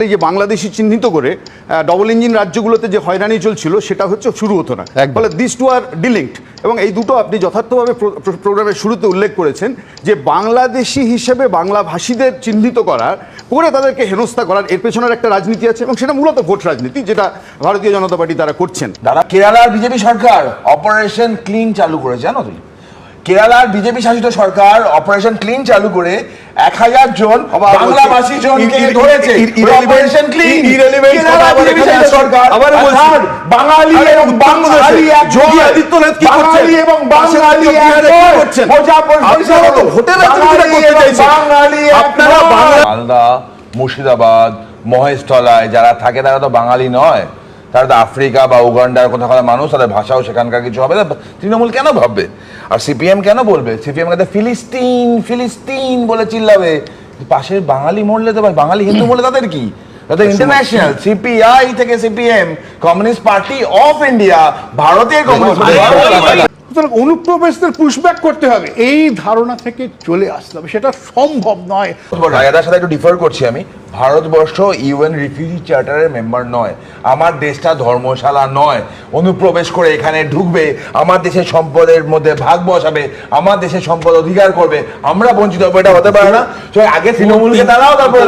এই যে বাংলাদেশি চিহ্নিত করে ডবল ইঞ্জিন রাজ্যগুলোতে যে হয়রানি চলছিল সেটা হচ্ছে শুরু হতো না। ফলে দিস টু আর ডিলিঙ্কড এবং এই দুটো আপনি যথার্থভাবে প্রো- প্রো- প্রোগ্রামের শুরুতে উল্লেখ করেছেন যে বাংলাদেশি হিসেবে বাংলা ভাষীদের চিহ্নিত করার করে তাদেরকে হেনস্থা করার এর পেছনের একটা রাজনীতি আছে এবং সেটা মূলত ভোট রাজনীতি যেটা ভারতীয় জনতা পার্টি তারা করছেন। দাদা কেরালার বিজেপি সরকার অপারেশন ক্লিন চালু করেছে জানো তুমি? কেরালার বিজেপি শাসিত সরকার অপারেশন ক্লিন চালু করে এক হাজার জন আবার বাংলা জনকে ধরেছে। Operation clean. সরকার। আবার বাঙালি এবং বাংলাদেশে বাঙালি যোগী আদিত্যনাথ কি করছেন? বাঙালি এবং বাঙালি। মালদা মুর্শিদাবাদ মহেশতলায় যারা থাকে তারা তো বাঙালি নয়। তারা তো আফ্রিকা বা উগান্ডার কোথাকার মানুষ তাদের ভাষাও সেখানকার কিছু হবে না। তৃণমূল কেন ভাববে? আর সিপিএম কেন বলবে? সিপিএম কাছে ফিলিস্তিন ফিলিস্তিন বলে চিল্লাবে। পাশের বাঙালি মরলে তো ভাই বাঙালি হিন্দু মরলে তাদের কি? তাদের ইন্টারন্যাশনাল সিপিআই থেকে CPM Communist Party of India ভারতের কমিউনিস্ট সুতরাং অনুপ্রবেশদের পুশব্যাক করতে হবে। এই ধারণা থেকে চলে আসতে হবে। সেটা সম্ভব নয়। রায়দার সাথে একটু ডিফার করছি আমি। ভারতবর্ষ ইউএন রিফিউজি চার্টারের মেম্বার নয় আমার দেশটা ধর্মশালা নয়। অনুপ্রবেশ করে এখানে ঢুকবে আমার দেশের সম্পদের মধ্যে ভাগ বসাবে আমার দেশের সম্পদ অধিকার করবে আমরা বঞ্চিত হব এটা হতে পারে না। আগে তৃণমূলকে দাঁড়াও তারপরে